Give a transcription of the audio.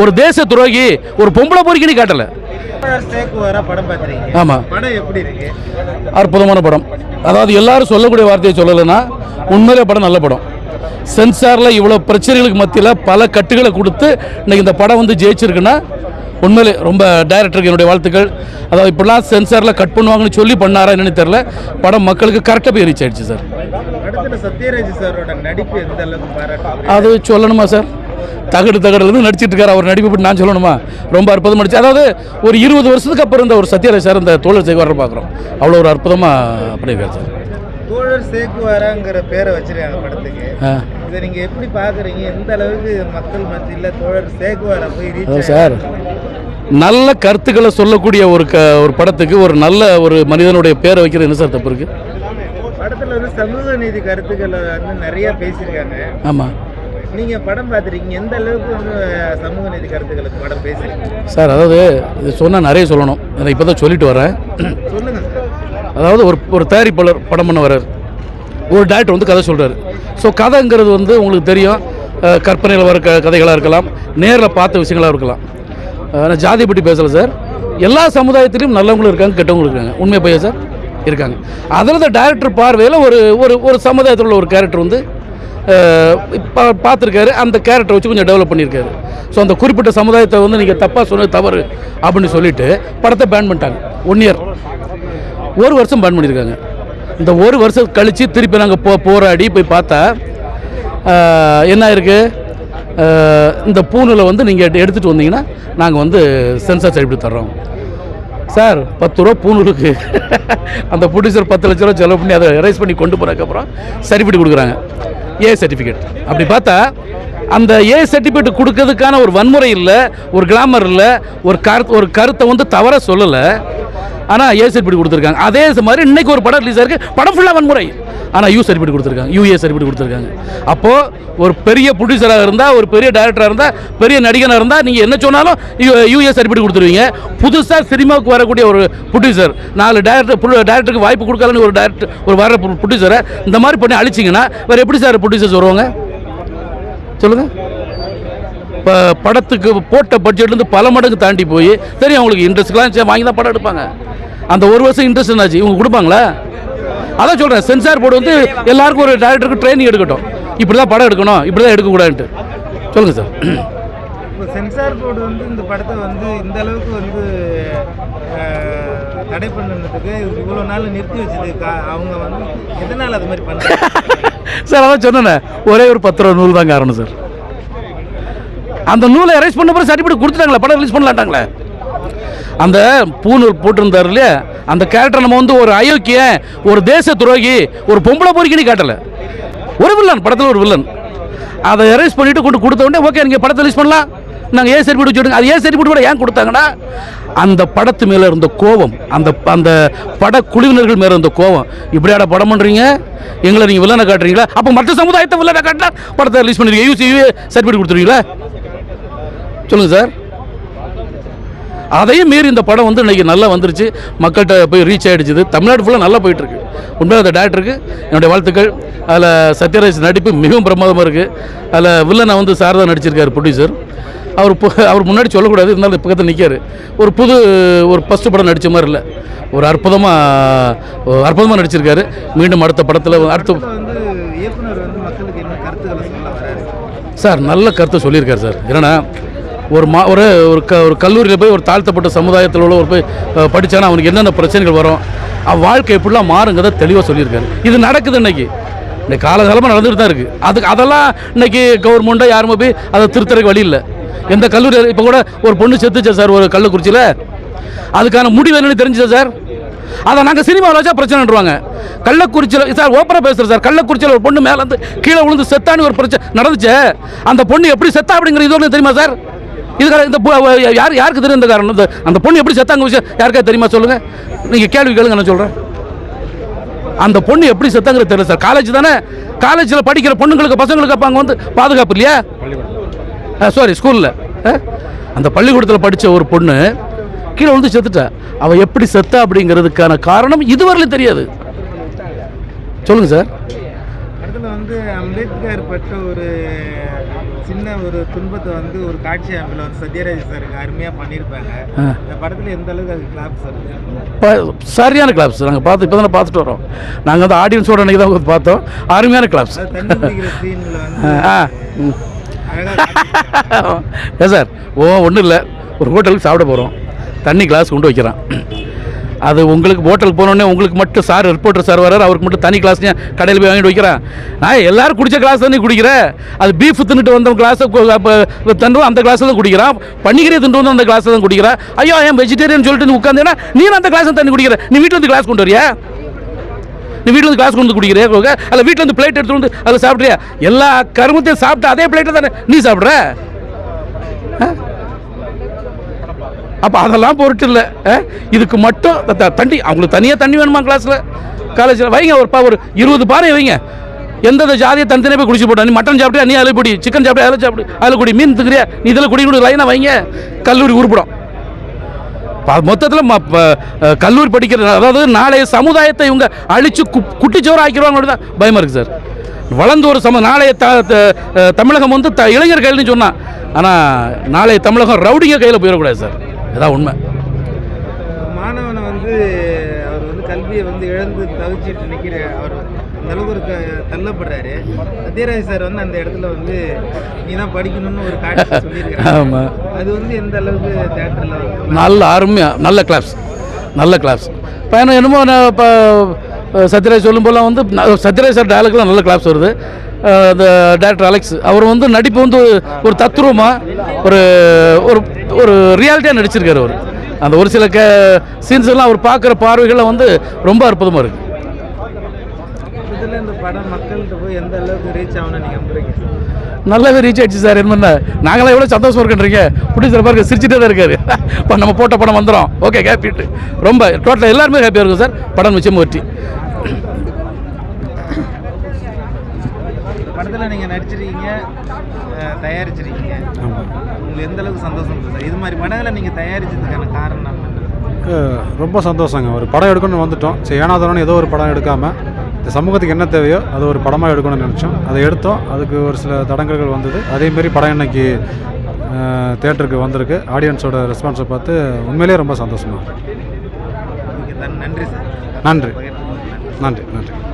ஒரு தேச துரோகி ஒரு பொம்பளை பொறுக்கின்னு காட்டல. சேக்குவாரா படம் பார்த்துருக்கீங்க ஆமா. படம் எப்படி இருக்கு அற்புதமான படம். அதாவது எல்லாரும் சொல்லக்கூடிய வார்த்தையை சொல்லலைன்னா உண்மையிலே படம் நல்ல படம். சென்சாரில் இவ்வளோ பிரச்சனைகளுக்கு மத்தியில் பல கட்டுகளை கொடுத்து இன்னைக்கு இந்த படம் வந்து ஜெயிச்சிருக்குன்னா உண்மையிலே ரொம்ப டைரக்டருக்கு என்னுடைய வாழ்த்துக்கள். அதாவது இப்படிலாம் சென்சாரில் கட் பண்ணுவாங்கன்னு சொல்லி பண்ணாரா என்னன்னு தெரில படம் மக்களுக்கு கரெக்டாக போய் ரீச் ஆயிடுச்சு சார் அது சொல்லணுமா சார் தகடு தகடுலேருந்து நடிச்சிட்டு இருக்காரு. அவர் நடிப்பு பற்றி நான் சொல்லணுமா? ரொம்ப அற்புதமாக நடிச்சு அதாவது ஒரு இருபது வருஷத்துக்கு அப்புறம் இந்த ஒரு சத்யராஜ் சார் இந்த தோழர் சேகர் பார்க்குறோம். அவ்வளோ ஒரு அற்புதமாக பண்ணியிருக்காரு சார் தோழர் சேக்குவாராங்கிற பேரை வச்சிருக்காங்க படத்துக்கு. இதை நீங்க எப்படி பாக்குறீங்க எந்த அளவுக்கு மக்கள் மத்தியில தோழர் சேக்குவாரா போய் சார் நல்ல கருத்துக்களை சொல்லக்கூடிய ஒரு க ஒரு படத்துக்கு ஒரு நல்ல ஒரு மனிதனுடைய பேரை வைக்கிறது என்ன சார் தப்பு இருக்கு? படத்துல வந்து சமூக நீதி கருத்துக்களை வந்து நிறைய பேசியிருக்காங்க. ஆமாம் நீங்க படம் பார்த்துருக்கீங்க. எந்த அளவுக்கு வந்து சமூக நீதி கருத்துக்களுக்கு படம் பேசுறீங்க? சார் அதாவது இது சொன்னால் நிறைய சொல்லணும். அதை இப்போ தான் சொல்லிட்டு வரேன் சொல்லுங்க. சார் அதாவது ஒரு ஒரு தயாரிப்பாளர் படம் பண்ண வர்றார். ஒரு டேரக்டர் வந்து கதை சொல்கிறாரு ஸோ கதைங்கிறது வந்து உங்களுக்கு தெரியும். கற்பனையில் வர க கதைகளாக இருக்கலாம். நேரில் பார்த்த விஷயங்களாக இருக்கலாம். நான் ஜாதி பற்றி பேசலை சார். எல்லா சமுதாயத்திலையும் நல்லவங்களும் இருக்காங்க கெட்டவங்களும் இருக்காங்க. உண்மை பையா சார்? இருக்காங்க. அதில் தான் டேரக்டர் பார்வையில் ஒரு ஒரு ஒரு சமுதாயத்தில் உள்ள ஒரு கேரக்டர் வந்து இப்போ பார்த்துருக்காரு அந்த கேரக்டரை வச்சு கொஞ்சம் டெவலப் பண்ணியிருக்காரு. ஸோ அந்த குறிப்பிட்ட சமுதாயத்தை வந்து நீங்கள் தப்பாக சொன்னது தவறு அப்படின்னு சொல்லிட்டு படத்தை பேன் பண்ணிட்டாங்க. ஒன் இயர் ஒரு வருஷம் பேன் பண்ணியிருக்காங்க. இந்த ஒரு வருஷம் கழித்து திருப்பி நாங்கள் போ போராடி போய் பார்த்தா என்ன இருக்குது இந்த பூனில் வந்து நீங்கள் எடுத்துகிட்டு வந்தீங்கன்னா நாங்கள் வந்து சென்சார் சர்டிஃபிகேட் தர்றோம் சார் பத்து ரூபா பூணூலுக்கு அந்த ப்ரொடியூசர் பத்து லட்ச ரூபா செலவு பண்ணி அதை எரேஸ் பண்ணி கொண்டு போனதுக்கப்புறம் சர்டிஃபிகேட் கொடுக்குறாங்க. ஏ சர்டிஃபிகேட் அப்படி பார்த்தா அந்த ஏ சர்டிஃபிகேட் கொடுக்கறதுக்கான ஒரு வன்முறை இல்லை ஒரு கிளாமர் இல்லை ஒரு கருத்து ஒரு கருத்தை வந்து தவற சொல்லலை. ஆனால் ஏ சர்டிஃபிகேட் கொடுத்துருக்காங்க. அதே மாதிரி இன்னைக்கு ஒரு படம் ரிலீஸ் ஆயிருக்கு. படம் ஃபுல்லாக வன்முறை. ஆனால் யூ சர்டிஃபிகேட் கொடுத்துருக்காங்க. யூஏ சர்டிஃபிகேட் கொடுத்துருக்காங்க. அப்போது ஒரு பெரிய ப்ரொடியூசராக இருந்தால் ஒரு பெரிய டைரக்டராக இருந்தால் பெரிய நடிகனாக இருந்தால் நீங்கள் என்ன சொன்னாலும் யூஏ சர்டிஃபிகேட் கொடுத்துருவீங்க. புதுசாக சினிமாவுக்கு வரக்கூடிய ஒரு ப்ரொடியூசர் நாலு டேரக்டர் டேரக்டருக்கு வாய்ப்பு கொடுக்கலன்னு ஒரு டேரக்டர் ஒரு வர ப்ரொடியூசரை இந்த மாதிரி பண்ணி அழிச்சிங்கன்னா வேறு எப்படி சார் ப்ரொடியூசர்ஸ் வருவாங்க? சொல்லுங்கள் இப்போ படத்துக்கு போட்ட பட்ஜெட்லேருந்து பல மடங்கு தாண்டி போய் தெரியும் அவங்களுக்கு இன்ட்ரெஸ்ட்லாம் வாங்கி தான் படம் எடுப்பாங்க. அந்த ஒரு வருஷம் இன்ட்ரெஸ்ட் என்னாச்சு? இவங்க கொடுப்பாங்களா? அதான் சொல்கிறேன் சென்சார் போர்டு வந்து எல்லாருக்கும் ஒரு டேரக்டருக்கு ட்ரைனிங் எடுக்கட்டும். இப்படி தான் படம் எடுக்கணும் இப்படி தான் எடுக்கக்கூடாதுன்ட்டு சொல்லுங்கள் சார் சென்சார் போர்டு வந்து இந்த படத்தை வந்து இந்த அளவுக்கு வந்து தடை பண்ணதுக்கு இவ்வளோ நாள் நிறுத்தி வச்சது அவங்க வந்து எதனால் அது மாதிரி பண்ணுறாங்க சார் அதான் சொன்னேனே ஒரே ஒரு பத்து ரூபா நூல் தான் காரணம் சார் அந்த நூலை அரைஸ் பண்ண பிறகு சர்டிஃபிகேட் கொடுத்துட்டாங்களே படம் ரிலீஸ் பண்ணலாட்டாங்களே அந்த பூனூர் போட்டிருந்தார் இல்லையா? அந்த கேரக்டர் நம்ம வந்து ஒரு அயோக்கிய ஒரு தேச துரோகி ஒரு பொம்பளை பொறுக்கின்னு காட்டலை. ஒரு வில்லன் படத்தில் ஒரு வில்லன் அதை எரேஸ் பண்ணிவிட்டு கொண்டு கொடுத்த உடனே ஓகே நீங்கள் படத்தை ரிலீஸ் பண்ணலாம். நாங்கள் ஏன் சர்டிஃபிகேட் வச்சுடுங்க அது சரி சர்டிஃபிகேட் கூட ஏன் கொடுத்தாங்கன்னா அந்த படத்து மேலே இருந்த கோபம் அந்த அந்த படக்குழுவினர்கள் மேலே இருந்த கோபம். இப்படியாட படம் பண்ணுறீங்க எங்களை நீங்கள் வில்லனை காட்டுறீங்களா? அப்போ மற்ற சமுதாயத்தை வில்லனை காட்டினா படத்தை ரிலீஸ் பண்ணுறீங்க யூசி சர்டிஃபிகேட் கொடுத்துருவீங்களா சொல்லுங்கள் சார். அதையும் மீறி இந்த படம் வந்து இன்னைக்கு நல்லா வந்துருச்சு. மக்கள்கிட்ட போய் ரீச் ஆகிடுச்சுது தமிழ்நாடு ஃபுல்லாக நல்லா போயிட்டுருக்கு. உண்மையாக அந்த டேரக்டருக்கு என்னுடைய வாழ்த்துக்கள். அதில் சத்யராஜ் நடிப்பு மிகவும் பிரமாதமாக இருக்குது அதில் வில்லனை வந்து சாரதா நடிச்சிருக்காரு ப்ரொடியூசர் அவர் அவர் முன்னாடி சொல்லக்கூடாது. இருந்தாலும் பக்கத்தில் நிற்காரு ஒரு புது ஒரு ஃபஸ்ட்டு படம் நடித்த மாதிரி இல்லை. ஒரு அற்புதமாக அற்புதமாக நடிச்சிருக்காரு. மீண்டும் அடுத்த படத்தில் அடுத்த சார் நல்ல கருத்தை சொல்லியிருக்காரு சார். என்னன்னா ஒரு மா ஒரு ஒரு க ஒரு கல்லூரியில் போய் ஒரு தாழ்த்தப்பட்ட சமுதாயத்தில் உள்ள ஒரு போய் படித்தானா படிச்சானா அவனுக்கு என்னென்ன பிரச்சனைகள் வரும்? அவன் வாழ்க்கை எப்படிலாம் மாறுங்கிறத தெளிவாக சொல்லியிருக்காரு. இது நடக்குது இன்னைக்கு. இன்னைக்கு காலகாலமாக நடந்துட்டு தான் இருக்குது அதுக்கு அதெல்லாம் இன்னைக்கு கவர்மெண்ட்டாக யாருமே போய் அதை திருத்தறக்கு வழி இல்லை. எந்த கல்லூரி இப்போ கூட ஒரு பொண்ணு செத்துச்சா சார் ஒரு கள்ளக்குறிச்சியில்? அதுக்கான முடிவு என்னன்னு தெரிஞ்சுச்சா சார்? அதை நாங்கள் சினிமாவில் வச்சா பிரச்சனைன்றாங்க கள்ளக்குறிச்சியில் சார் ஓப்பராக பேசுகிறேன் சார். கள்ளக்குறிச்சியில் ஒரு பொண்ணு மேலே வந்து கீழே விழுந்து செத்தான்னு ஒரு பிரச்சனை நடந்துச்சு. அந்த பொண்ணு எப்படி செத்தா அப்படிங்கிற இது தெரியுமா சார்? இதுக்காக இந்த யார் யாருக்கு தெரியும் இந்த காரணம்? இந்த அந்த பொண்ணு எப்படி செத்தாங்க விஷயம் யாருக்கா தெரியுமா சொல்லுங்கள் நீங்கள் கேள்வி கேளுங்க நான் சொல்கிறேன் அந்த பொண்ணு எப்படி செத்தாங்கிறது தெரியல சார். காலேஜ் தானே? காலேஜில் படிக்கிற பொண்ணுங்களுக்கு பசங்களுக்கு அப்போ அங்கே வந்து பாதுகாப்பு இல்லையா? சாரி ஸ்கூலில் அந்த பள்ளிக்கூடத்தில் படித்த ஒரு பொண்ணு கீழே வந்து செத்துட்டா. அவள் எப்படி செத்தா அப்படிங்கிறதுக்கான காரணம் இதுவரையிலும் தெரியாது. சொல்லுங்கள் சார். வந்து அம்பேத்கர் பற்ற ஒரு சின்ன ஒரு துன்பத்தை வந்து ஒரு காட்சி அமைப்பில் வந்து சத்யராஜ் சாருக்கு அருமையாக பண்ணியிருப்பாங்க. இந்த படத்தில் எந்த அளவுக்கு அது கிளாப்ஸ் ப- சரியான கிளாப்ஸ் நாங்கள் பார்த்து இப்போ தானே பார்த்துட்டு வரோம். நாங்கள் வந்து ஆடியன்ஸோட அன்றைக்கி தான் பார்த்தோம். அருமையான கிளாப்ஸ் ஏன் சார் ஓ ஒன்றும் இல்லை. ஒரு ஹோட்டலுக்கு சாப்பிட போகிறோம் தண்ணி கிளாஸ் கொண்டு வைக்கிறான். அது உங்களுக்கு ஹோட்டல் போனோடனே உங்களுக்கு மட்டும் சார் ரிப்போர்ட்டர் சார் வரார் அவருக்கு மட்டும் தனி கிளாஸ் கடையில் போய் வாங்கிட்டு வைக்கிறேன். நான் எல்லாரும் குடித்த கிளாஸ் தானே குடிக்கிறேன் அது பீஃப் தின்னுட்டு வந்த கிளாஸை தண்டுவோம் அந்த கிளாஸில் தான் குடிக்கிறான் பன்னிக்கறி தின்ட்டு வந்து அந்த கிளாஸில் தான் குடிக்கிறா. ஐயோ ஏன் வெஜிடேரியன் சொல்லிட்டு நீ உட்காந்தேன்னா நீ அந்த கிளாஸ் தண்ணி குடிக்கிற. நீ வீட்டில் வந்து கிளாஸ் கொண்டு வரியா? நீ வீட்டில் வந்து கிளாஸ் கொண்டு வந்து குடிக்கிறியா அல்ல வீட்டில் வந்து பிளேட் எடுத்து வந்து அதில் சாப்பிட்றியா? எல்லா கருமத்தையும் சாப்பிட்டு அதே பிளேட்டை தானே நீ சாப்பிட்ற? அப்போ அதெல்லாம் பொருட்டு இல்லை. இதுக்கு மட்டும் த- தண்ணி அவங்களுக்கு தனியாக தண்ணி வேணுமா கிளாஸில் காலேஜில் வைங்க ஒரு பா ஒரு இருபது பாறை வைங்க. எந்தெந்த ஜாதியை தனித்தனியாக போய் குடிச்சு போட்டா? நீ மட்டன் சாப்பிட்டு நீ அதில் குடி சிக்கன் சாப்பிட்டு அதில் சாப்பிடு அதில் குடி மீன் திங்கிறியா நீ இதில் குடி குடி லைனாக வைங்க. கல்லூரி உருப்படும். மொத்தத்தில் கல்லூரி படிக்கிற அதாவது நாளைய சமுதாயத்தை இவங்க அழித்து கு குட்டிச்சோறு ஆக்கிடுவாங்க தான் பயமாக இருக்குது சார். வளர்ந்து ஒரு சம நாளைய த த- தமிழகம் வந்து த இளைஞர் கையில்னு சொன்னான் ஆனால் நாளைய தமிழகம் ரவுடிங்க கையில் போயிடக்கூடாது சார். இதான் உண்மை. மாணவனை வந்து அவர் வந்து கல்வியை வந்து இழந்து தவிச்சிட்டு நிற்கிற அவர் அந்த அளவுக்கு ஒரு தள்ளப்படுறாரு. சத்யராஜ் சார் வந்து அந்த இடத்துல வந்து நீ தான் படிக்கணும்னு ஒரு காட்சி சொல்லியிருக்காரு ஆமாம் அது வந்து எந்த அளவுக்கு தேட்டரில் நல்ல அருமையாக நல்ல கிளாஸ் நல்ல கிளாஸ் பையனை என்னமோ நான் இப்போ சத்யராஜ் சொல்லும் போலாம் வந்து சத்யராஜ் சார் டயலாக்லாம் நல்ல கிளாஸ் வருது. அந்த டேரக்டர் அலெக்ஸ் அவர் வந்து நடிப்பு வந்து ஒரு தத்ரூபமாக ஒரு ஒரு ஒரு ரியாலிட்டியாக நடிச்சிருக்காரு அவர். அந்த ஒரு சில க சீன்ஸ் எல்லாம் அவர் பார்க்குற பார்வைகளில் வந்து ரொம்ப அற்புதமாக இருக்குது நல்லாவே ரீச் ஆயிடுச்சு சார். என்ன நாங்களாம் எவ்வளோ சந்தோஷமா இருக்கன்றீங்க? ப்ரொடியூசர் பாருங்க சிரிச்சிட்டே தான் இருக்காரு. இப்போ நம்ம போட்ட படம் வந்துடும் ஓகே ஹாப்பிட்டு ரொம்ப டோட்டலாக எல்லாருமே ஹாப்பியாக இருக்கும் சார். படம் நிச்சயமாக வெற்றி. படத்தில் நீங்கள் நடிச்சிருக்கீங்க தயாரிச்சிருக்கீங்க. உங்களுக்கு எந்த அளவுக்கு சந்தோஷம் இருக்குது சார் இது மாதிரி படங்களை நீங்கள் தயாரிச்சதுக்கான காரணம் ரொம்ப சந்தோஷங்க. ஒரு படம் எடுக்கணும்னு வந்துட்டோம். சரி ஏனாதானு ஏதோ ஒரு படம் எடுக்காமல் இந்த சமூகத்துக்கு என்ன தேவையோ அது ஒரு படமாக எடுக்கணும்னு நினச்சோம். அதை எடுத்தோம். அதுக்கு ஒரு சில தடங்கல்கள் வந்தது. அதேமாரி படம் இன்னைக்கு தேட்டருக்கு வந்திருக்கு. ஆடியன்ஸோட ரெஸ்பான்ஸை பார்த்து உண்மையிலேயே ரொம்ப சந்தோஷமாக நன்றி சார். நன்றி. நன்றி நன்றி.